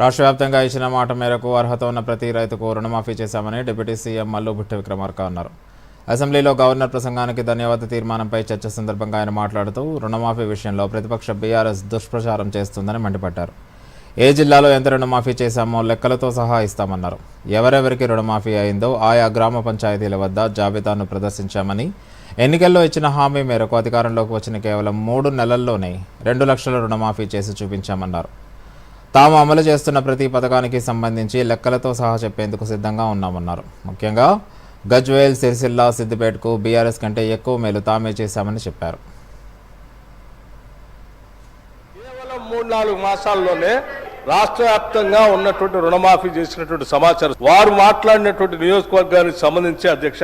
రాష్ట్ర వ్యాప్తంగా ఇచ్చిన మాట మేరకు అర్హత ఉన్న ప్రతి రైతుకు రుణమాఫీ చేశామని డిప్యూటీ సీఎం మల్లు భుట్ట విక్రమార్క అన్నారు. అసెంబ్లీలో గవర్నర్ ప్రసంగానికి ధన్యవాద తీర్మానంపై చర్చ సందర్భంగా ఆయన మాట్లాడుతూ రుణమాఫీ విషయంలో ప్రతిపక్ష బీఆర్ఎస్ దుష్ప్రచారం చేస్తుందని మండిపడ్డారు. ఏ జిల్లాలో ఎంత రుణమాఫీ చేశామో లెక్కలతో సహా ఇస్తామన్నారు. ఎవరెవరికి రుణమాఫీ అయిందో ఆయా గ్రామ పంచాయతీల వద్ద జాబితాను ప్రదర్శించామని ఎన్నికల్లో ఇచ్చిన హామీ మేరకు అధికారంలోకి వచ్చిన కేవలం మూడు నెలల్లోనే రెండు లక్షల రుణమాఫీ చేసి చూపించామన్నారు. తాము అమలు చేస్తున్న ప్రతి పథకానికి సంబంధించి లెక్కలతో సహా చెప్పేందుకు సిద్ధంగా ఉన్నామన్నారు. ముఖ్యంగా గజ్వేల్ సిరిసిల్ల సిద్దిపేటకు బీఆర్ఎస్ కంటే ఎక్కువ మేలు తామే చేశామని చెప్పారు. కేవలం మూడు నాలుగు మాసాల్లోనే రాష్ట్ర వ్యాప్తంగా ఉన్నటువంటి రుణమాఫీ చేసినటువంటి సమాచారం వారు మాట్లాడినటువంటి నియోజకవర్గానికి సంబంధించి అధ్యక్ష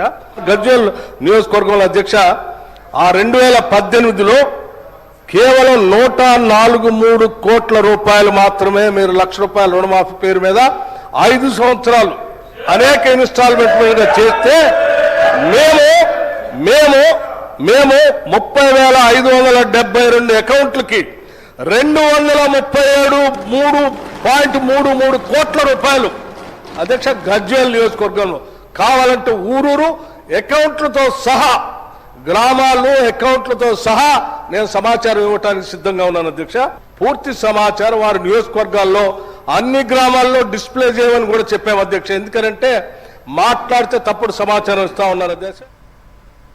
గజ్వేల్ నియోజకవర్గంలో అధ్యక్ష ఆ రెండు వేల పద్దెనిమిదిలో కేవలం నూట నాలుగు మూడు కోట్ల రూపాయలు మాత్రమే మీరు లక్ష రూపాయల రుణమాఫీ పేరు మీద ఐదు సంవత్సరాలు అనేక ఇన్స్టాల్మెంట్ మీద చేస్తే మేము మేము మేము ముప్పై వేల ఐదు వందల డెబ్బై రెండు అకౌంట్లకి రెండు వందల ముప్పై ఏడు మూడు పాయింట్ మూడు మూడు కోట్ల రూపాయలు. అధ్యక్ష గజ్వేల్ నియోజకవర్గంలో కావాలంటే ఊరూరు అకౌంట్లతో సహా గ్రామాల్లో అకౌంట్లతో సహా నేను సమాచారం ఇవ్వటానికి సిద్ధంగా ఉన్నాను అధ్యక్ష. పూర్తి సమాచారం వారి నియోజకవర్గాల్లో అన్ని గ్రామాల్లో డిస్ప్లే చేయమని కూడా చెప్పాము అధ్యక్ష. ఎందుకంటే మాట్లాడితే తప్పుడు సమాచారం ఇస్తా ఉన్నారు అధ్యక్ష.